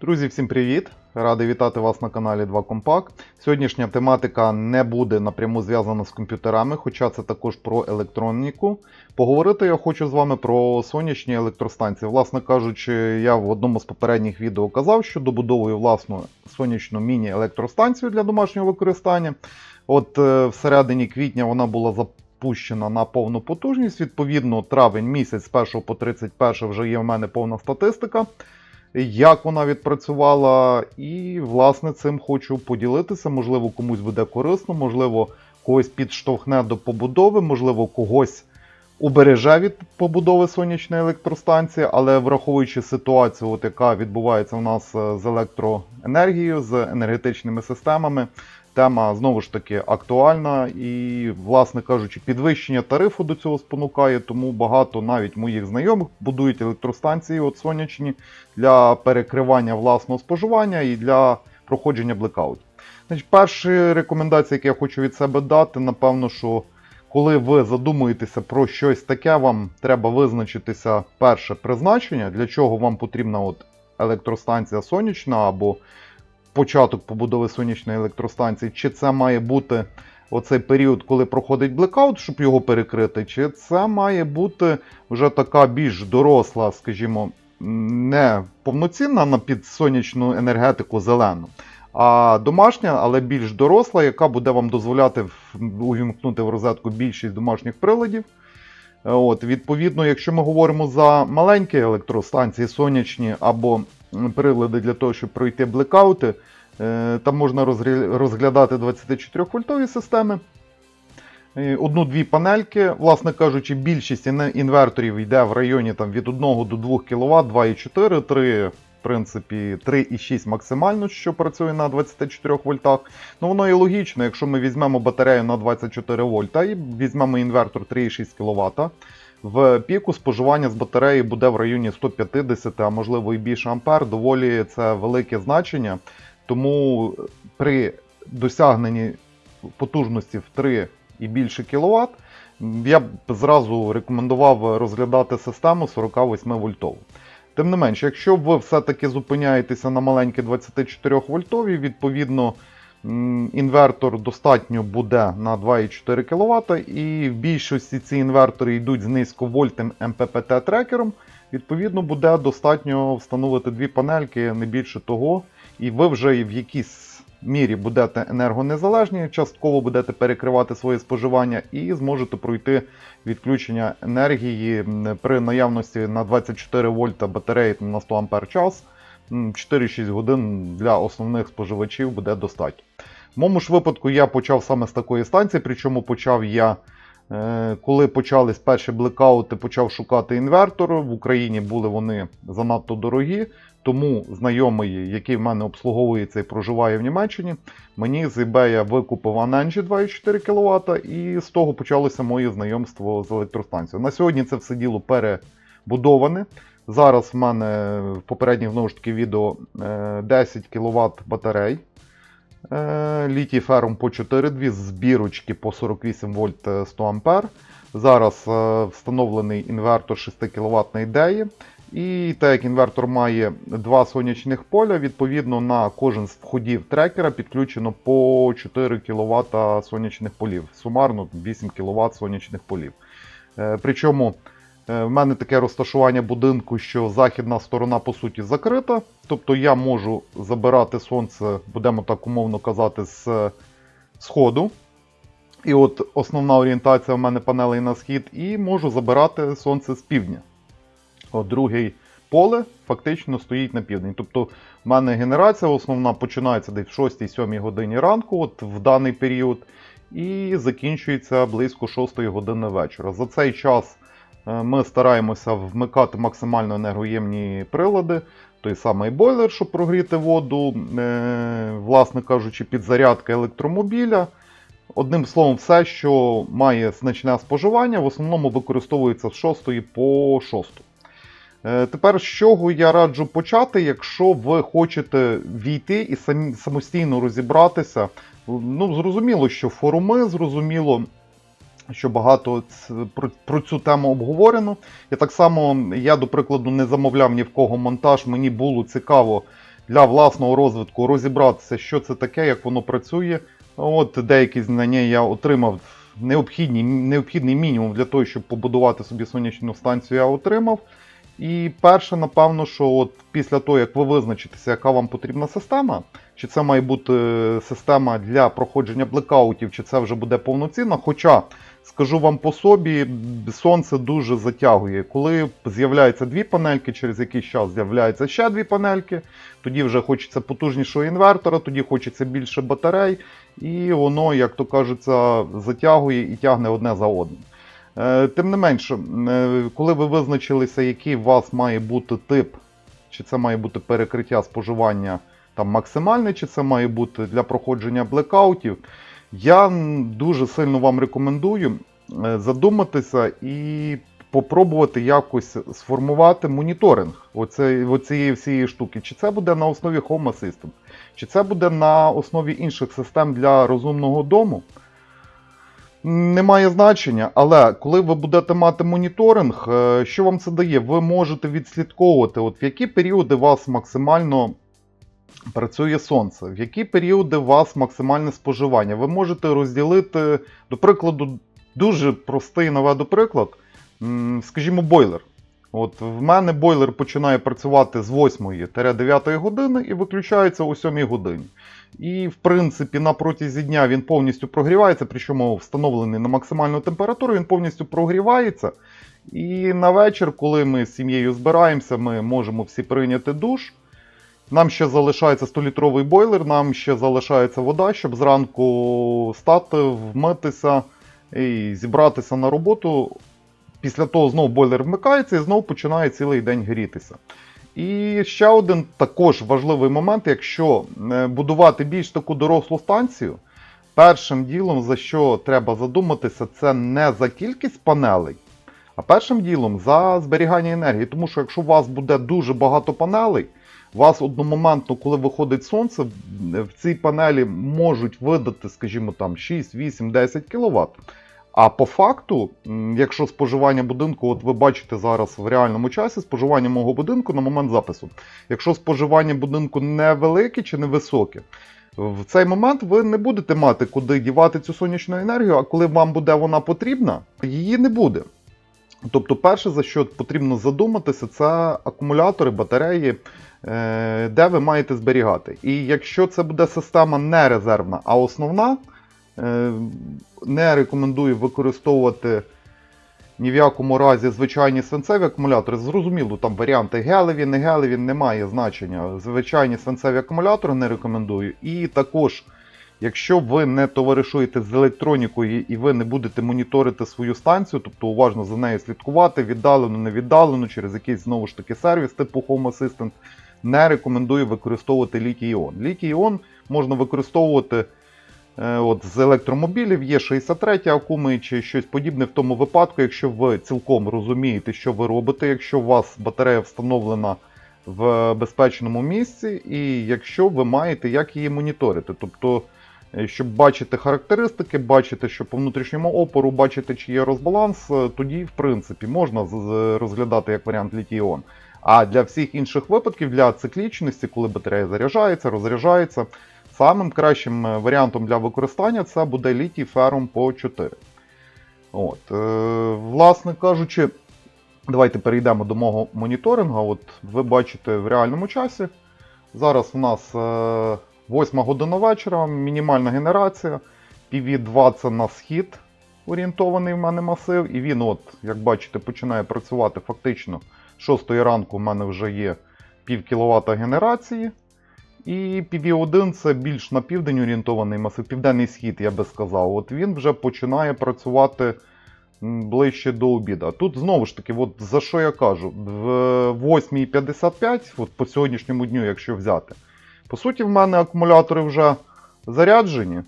Друзі, всім привіт! Радий вітати вас на каналі 2 Компак. Сьогоднішня тематика не буде напряму зв'язана з комп'ютерами, хоча це також про електроніку. Поговорити я хочу з вами про сонячні електростанції. Власне кажучи, я в одному з попередніх відео казав, що добудовую власну сонячну міні-електростанцію для домашнього використання. От е, всередині квітня вона була запущена на повну потужність. Відповідно, травень місяць з 1 по 31 вже є в мене повна статистика як вона відпрацювала, і власне цим хочу поділитися. Можливо, комусь буде корисно, можливо, когось підштовхне до побудови, можливо, когось убереже від побудови сонячної електростанції, але враховуючи ситуацію, от яка відбувається у нас е, з електроенергією, з енергетичними системами. Тема знову ж таки актуальна і, власне кажучи, підвищення тарифу до цього спонукає, тому багато навіть моїх знайомих будують електростанції от сонячні для перекривання власного споживання і для проходження блекаутів. Значить, перші рекомендації, які я хочу від себе дати, напевно, що коли ви задумуєтеся про щось таке, вам треба визначитися перше призначення, для чого вам потрібна от електростанція сонячна або початок побудови сонячної електростанції, чи це має бути оцей період, коли проходить блекаут, щоб його перекрити, чи це має бути вже така більш доросла, скажімо, не повноцінна на під сонячну енергетику зелену, а домашня, але більш доросла, яка буде вам дозволяти увімкнути в розетку більшість домашніх приладів. От, відповідно, якщо ми говоримо за маленькі електростанції, сонячні або прилади для того, щоб пройти блекаути, е, там можна розглядати 24-вольтові системи. Одну-дві панельки, власне кажучи, більшість інверторів йде в районі там, від 1 до 2 кВт, 2,4, 3, в принципі, 3,6 максимально, що працює на 24 вольтах. Ну воно і логічно, якщо ми візьмемо батарею на 24 вольта і візьмемо інвертор 3,6 кВт, в піку споживання з батареї буде в районі 150, а можливо і більше ампер. Доволі це велике значення. Тому при досягненні потужності в 3 і більше кВт, я б зразу рекомендував розглядати систему 48 вольтову. Тим не менше, якщо ви все-таки зупиняєтеся на маленькі 24 вольтові, відповідно інвертор достатньо буде на 2,4 кВт, і в більшості ці інвертори йдуть з низьковольтним МППТ-трекером. Відповідно, буде достатньо встановити дві панельки, не більше того, і ви вже в якійсь мірі будете енергонезалежні, частково будете перекривати своє споживання і зможете пройти відключення енергії при наявності на 24 вольта батареї на 100 Ампер час. М, 4-6 годин для основних споживачів буде достатньо. В моєму ж випадку я почав саме з такої станції, причому почав я, е, коли почались перші блекаути, почав шукати інвертор. В Україні були вони занадто дорогі. Тому знайомий, який в мене обслуговується і проживає в Німеччині, мені з eBay викупив Anenji 2,4 кВт, і з того почалося моє знайомство з електростанцією. На сьогодні це все діло перебудоване. Зараз в мене в попередніх знову ж таки відео е, 10 кВт батарей. Е, Літій ферум по 4, дві збірочки по 48 вольт е, 100 А. Зараз е, встановлений інвертор 6 кВт ідеї. І так як інвертор має два сонячних поля, відповідно на кожен з входів трекера підключено по 4 кВт сонячних полів. Сумарно 8 кВт сонячних полів. Е, Причому е, в мене таке розташування будинку, що західна сторона по суті закрита. Тобто я можу забирати сонце, будемо так умовно казати, з сходу. І от основна орієнтація в мене панелей на схід, і можу забирати сонце з півдня. От другий поле фактично стоїть на південь. Тобто в мене генерація основна починається десь в 6-7 годині ранку, от в даний період, і закінчується близько 6 години вечора. За цей час е, ми стараємося вмикати максимально енергоємні прилади, той самий бойлер, щоб прогріти воду, е, власне кажучи, підзарядка електромобіля. Одним словом, все, що має значне споживання, в основному використовується з 6 по 6. Е, Тепер з чого я раджу почати, якщо ви хочете війти і самостійно розібратися. Ну, зрозуміло, що форуми, зрозуміло, що багато ц- про, цю тему обговорено. І так само я, до прикладу, не замовляв ні в кого монтаж, мені було цікаво для власного розвитку розібратися, що це таке, як воно працює. От деякі знання я отримав. Необхідний, необхідний мінімум для того, щоб побудувати собі сонячну станцію, я отримав. І перше, напевно, що от після того, як ви визначитеся, яка вам потрібна система, чи це має бути система для проходження блекаутів, чи це вже буде повноцінна. Хоча, скажу вам по собі, сонце дуже затягує. Коли з'являються дві панельки, через якийсь час з'являються ще дві панельки, тоді вже хочеться потужнішого інвертора, тоді хочеться більше батарей, і воно, як то кажеться, затягує і тягне одне за одним. Е, Тим не менше, е, коли ви визначилися, який у вас має бути тип, чи це має бути перекриття споживання там максимальне, чи це має бути для проходження блекаутів, я дуже сильно вам рекомендую е, задуматися і попробувати якось сформувати моніторинг оце- оцієї всієї штуки. Чи це буде на основі Home Assistant, чи це буде на основі інших систем для розумного дому. Не має значення, але коли ви будете мати моніторинг, е, що вам це дає? Ви можете відслідковувати, от в які періоди вас максимально працює сонце, в які періоди у вас максимальне споживання. Ви можете розділити, до прикладу, дуже простий наведу приклад, скажімо, бойлер. От в мене бойлер починає працювати з 8-9 години і виключається о 7 годині. І, в принципі, на протязі дня він повністю прогрівається, причому встановлений на максимальну температуру, він повністю прогрівається. І на вечір, коли ми з сім'єю збираємося, ми можемо всі прийняти душ. Нам ще залишається 100-літровий бойлер, нам ще залишається вода, щоб зранку стати, вмитися і зібратися на роботу. Після того знову бойлер вмикається і знову починає цілий день грітися. І ще один також важливий момент, якщо е, будувати більш таку дорослу станцію, першим ділом, за що треба задуматися, це не за кількість панелей, а першим ділом за зберігання енергії. Тому що якщо у вас буде дуже багато панелей, у вас одномоментно, коли виходить сонце, в цій панелі можуть видати, скажімо, там 6, 8, 10 кВт. А по факту, якщо споживання будинку, от ви бачите зараз в реальному часі споживання мого будинку на момент запису. Якщо споживання будинку невелике чи невисоке, в цей момент ви не будете мати куди дівати цю сонячну енергію, а коли вам буде вона потрібна, її не буде. Тобто, перше, за що потрібно задуматися, це акумулятори, батареї, е, де ви маєте зберігати. І якщо це буде система не резервна, а основна, е, не рекомендую використовувати ні в якому разі звичайні свинцеві акумулятори. Зрозуміло, там варіанти гелеві, не гелеві, немає значення. Звичайні свинцеві акумулятори не рекомендую. І також, якщо ви не товаришуєте з електронікою і ви не будете моніторити свою станцію, тобто уважно за нею слідкувати, віддалено, не віддалено, через якийсь знову ж таки сервіс типу Home Assistant, не рекомендую використовувати літій-іон. Літій-іон можна використовувати. Е, От з електромобілів є 63 акуми чи щось подібне в тому випадку, якщо ви цілком розумієте, що ви робите, якщо у вас батарея встановлена в безпечному місці, і якщо ви маєте як її моніторити. Тобто, щоб бачити характеристики, бачити, що по внутрішньому опору, бачити, чи є розбаланс, е, тоді, в принципі, можна розглядати як варіант літій-іон. А для всіх інших випадків, для циклічності, коли батарея заряджається, розряджається, Самим кращим е, варіантом для використання це буде літій ферум по 4. От, е, власне кажучи, давайте перейдемо до мого моніторингу. От ви бачите в реальному часі. Зараз у нас е, 8 година вечора, мінімальна генерація. PV2 це на схід орієнтований в мене масив. І він, от, як бачите, починає працювати фактично 6 ранку. У мене вже є пів кіловата генерації. І PV1 це більш на південь орієнтований масив, південний схід, я би сказав. От він вже починає працювати ближче до обіду. Тут знову ж таки, от за що я кажу, в 8.55, от по сьогоднішньому дню, якщо взяти, по суті, в мене акумулятори вже заряджені.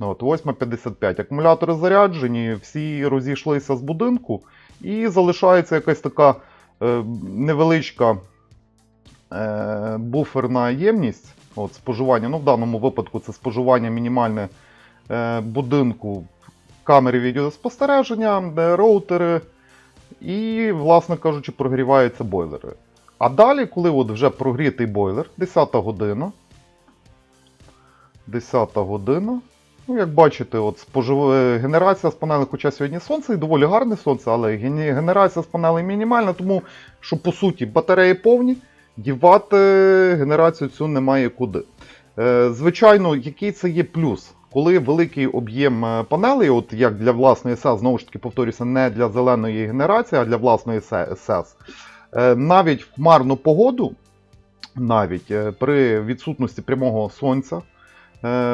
От, 8.55. Акумулятори заряджені, всі розійшлися з будинку, і залишається якась така е, невеличка е, буферна ємність от, споживання. Ну, в даному випадку це споживання мінімальне е, будинку, камери відеоспостереження, роутери, і, власне кажучи, прогріваються бойлери. А далі, коли от вже прогрітий бойлер, 10 година. 10 година. Ну, як бачите, от спожив... е, генерація з панелей, хоча сьогодні сонце і доволі гарне сонце, але генерація з панелей мінімальна, тому що по суті батареї повні, дівати генерацію цю немає куди. Е, Звичайно, який це є плюс? Коли великий об'єм е, панелей, от як для власної СЕС, знову ж таки повторюся, не для зеленої генерації, а для власної е, навіть в хмарну погоду, навіть е, при відсутності прямого сонця, е,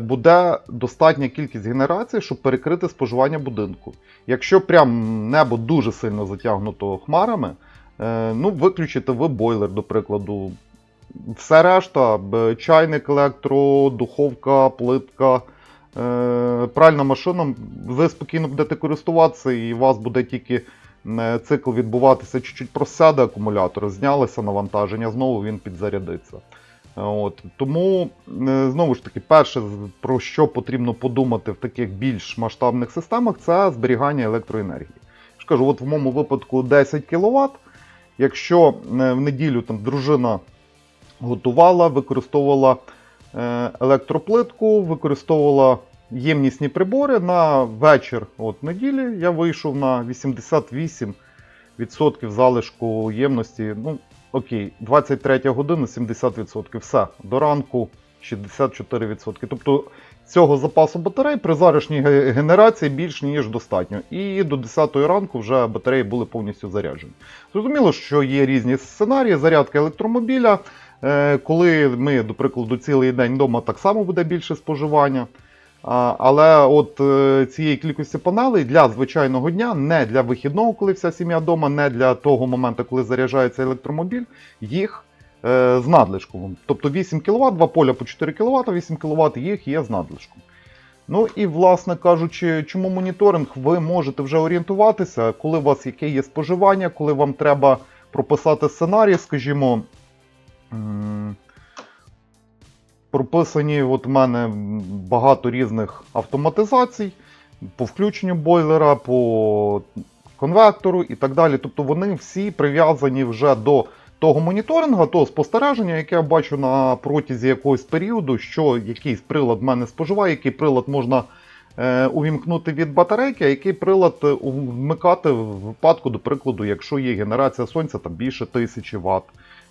буде достатня кількість генерацій, щоб перекрити споживання будинку. Якщо прям небо дуже сильно затягнуто хмарами, е, ну, виключите ви бойлер, до прикладу. Все решта, чайник, електро, духовка, плитка, е, пральна машина, ви спокійно будете користуватися, і у вас буде тільки е, цикл відбуватися, чуть-чуть просяде акумулятор, знялося навантаження, знову він підзарядиться. От. Тому, е, знову ж таки, перше, про що потрібно подумати в таких більш масштабних системах, це зберігання електроенергії. Ж кажу, от в моєму випадку 10 кВт. Якщо е, в неділю там дружина готувала, використовувала е, електроплитку, використовувала ємнісні прибори, на вечір от неділі я вийшов на 88% залишку ємності. Ну, окей, 23 година 70%. Все, до ранку 64%. Тобто цього запасу батарей при зарішній генерації більш ніж достатньо. І до 10 ранку вже батареї були повністю заряджені. Зрозуміло, що є різні сценарії, зарядка електромобіля. Е, Коли ми, до прикладу, цілий день вдома так само буде більше споживання. Але от е, цієї кількості панелей для звичайного дня, не для вихідного, коли вся сім'я вдома, не для того моменту, коли заряджається електромобіль, їх е, з надлишком. Тобто 8 кВт, два поля по 4 кВт, 8 кВт їх є з надлишком. Ну і, власне кажучи, чому моніторинг, ви можете вже орієнтуватися, коли у вас яке є споживання, коли вам треба прописати сценарій, скажімо. Прописані от в мене багато різних автоматизацій по включенню бойлера, по конвектору і так далі. Тобто вони всі прив'язані вже до того моніторингу, того спостереження, яке я бачу на протязі якогось періоду, що якийсь прилад в мене споживає, який прилад можна е, увімкнути від батарейки, а який прилад е, вмикати в випадку, до прикладу, якщо є генерація сонця там більше 1000 Вт,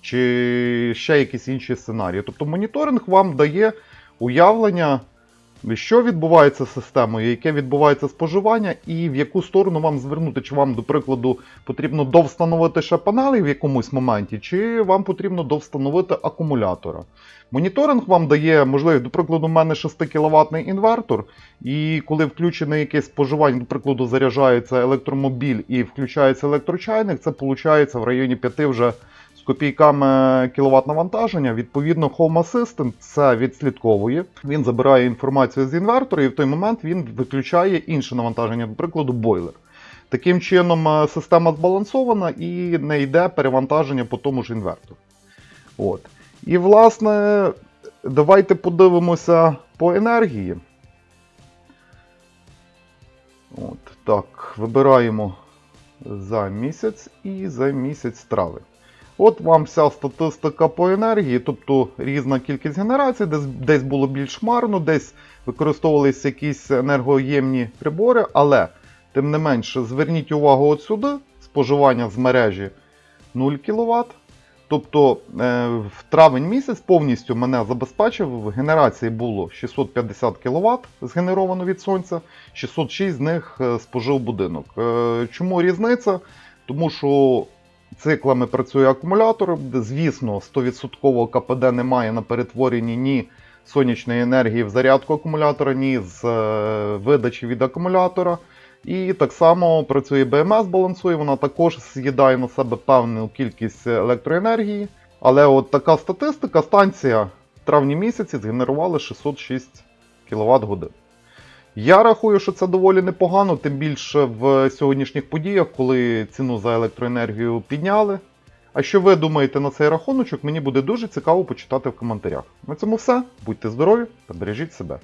чи ще якісь інші сценарії. Тобто моніторинг вам дає уявлення, що відбувається з системою, яке відбувається споживання, і в яку сторону вам звернути, чи вам, до прикладу, потрібно довстановити ще панели в якомусь моменті, чи вам потрібно довстановити акумулятора. Моніторинг вам дає можливість, до прикладу, у мене 6 кВт інвертор, і коли включене якесь споживання, до прикладу, заряджається електромобіль і включається електрочайник, це виходить в районі 5 вже копійками кіловат навантаження. Відповідно, Home Assistant це відслідковує. Він забирає інформацію з інвертора, і в той момент він виключає інше навантаження, до прикладу, бойлер. Таким чином, е, система збалансована і не йде перевантаження по тому ж інвертору. От. І, власне, давайте подивимося по енергії. От, так, вибираємо за місяць і за місяць травень. От вам вся статистика по енергії, тобто різна кількість генерацій, десь, десь було більш хмарно, десь використовувалися якісь енергоємні прибори, але, тим не менше, зверніть увагу от сюди, споживання з мережі 0 кВт. Тобто е, в травень місяць повністю мене забезпечив, в генерації було 650 кВт згенеровано від сонця, 606 з них е, спожив будинок. Е, Чому різниця? Тому що циклами працює акумулятор. Звісно, 100% КПД немає на перетворенні ні сонячної енергії в зарядку акумулятора, ні з е, видачі від акумулятора. І так само працює БМС, балансує, вона також з'їдає на себе певну кількість електроенергії. Але от така статистика, станція в травні місяці згенерувала 606 кВт годин. Я рахую, що це доволі непогано, тим більше в сьогоднішніх подіях, коли ціну за електроенергію підняли. А що ви думаєте на цей рахуночок, мені буде дуже цікаво почитати в коментарях. На цьому все. Будьте здорові та бережіть себе.